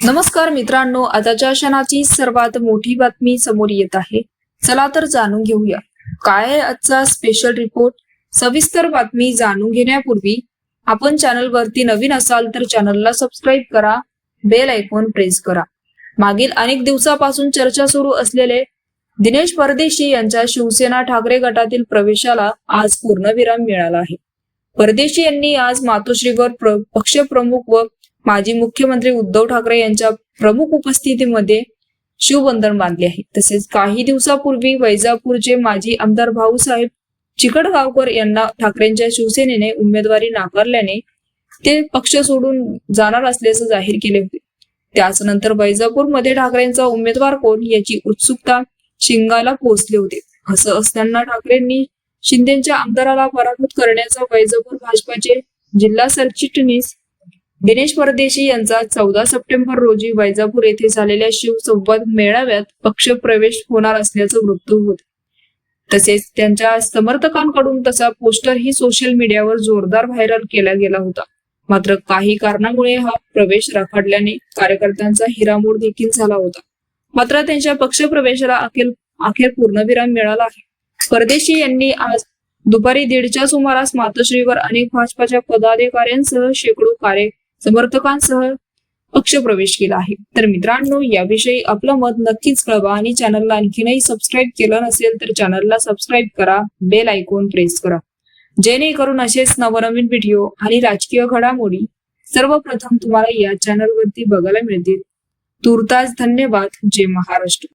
नमस्कार मित्रांनो आताच्या क्षणाची सर्वात मोठी बातमी समोर येत आहे. चला तर जाणून घेऊया. काय आहे आजचा स्पेशल रिपोर्ट सविस्तर बातमी जाणून घेण्यापूर्वी आपण चॅनल वरती नवीन असाल तर चॅनलला सबस्क्राईब करा बेल आयकॉन प्रेस करा. मागील अनेक दिवसापासून चर्चा सुरू असलेले दिनेश परदेशी यांच्या शिवसेना ठाकरे गटातील प्रवेशाला आज पूर्णविराम मिळाला आहे. परदेशी यांनी आज मातोश्रीवर पक्षप्रमुख व माजी मुख्यमंत्री उद्धव ठाकरे यांच्या प्रमुख उपस्थितीमध्ये शिवबंधन बांधले आहे. तसेच काही दिवसापूर्वी वैजापूरचे माजी आमदार भाऊसाहेब चिकटगावकर यांना ठाकरेंच्या शिवसेनेने उमेदवारी नाकारल्याने ते पक्ष सोडून जाणार असल्याचं जाहीर केले होते. त्याच नंतर वैजापूरमध्ये ठाकरेंचा उमेदवार कोण याची उत्सुकता शिंगाला पोहोचले होते. असं असताना ठाकरेंनी शिंदेच्या आमदाराला पराभूत करण्याचा वैजापूर भाजपाचे जिल्हा सरचिटणीस दिनेश परदेशी यांचा चौदा सप्टेंबर रोजी वैजापूर येथे झालेल्या शिवसंवाद मेळाव्यात पक्षप्रवेश होणार असल्याचं वृत्त होत. तसेच त्यांच्या समर्थकांकडून तसा पोस्टरही सोशल मीडियावर जोरदार व्हायरल केला गेला होता. मात्र काही कारणामुळे हा प्रवेश राखाडल्याने कार्यकर्त्यांचा हिरामोड देखील झाला होता. मात्र त्यांच्या पक्षप्रवेशाला अखेर अखेर पूर्णविराम मिळाला आहे. परदेशी यांनी आज दुपारी दीडच्या सुमारास मातोश्रीवर अनेक भाजपाच्या पदाधिकाऱ्यांसह शेकडो कार्य समर्थकांसह पक्षप्रवेश केला आहे. तर मित्रांनो याविषयी आपलं मत नक्कीच कळवा आणि चॅनलला आणखीनही सबस्क्राईब केलं नसेल तर चॅनलला सबस्क्राईब करा बेल आयकॉन प्रेस करा. जेणेकरून असेच नवनवीन व्हिडिओ आणि राजकीय घडामोडी सर्वप्रथम तुम्हाला या चॅनलवरती बघायला मिळतील. तुर्तास धन्यवाद. जय महाराष्ट्र.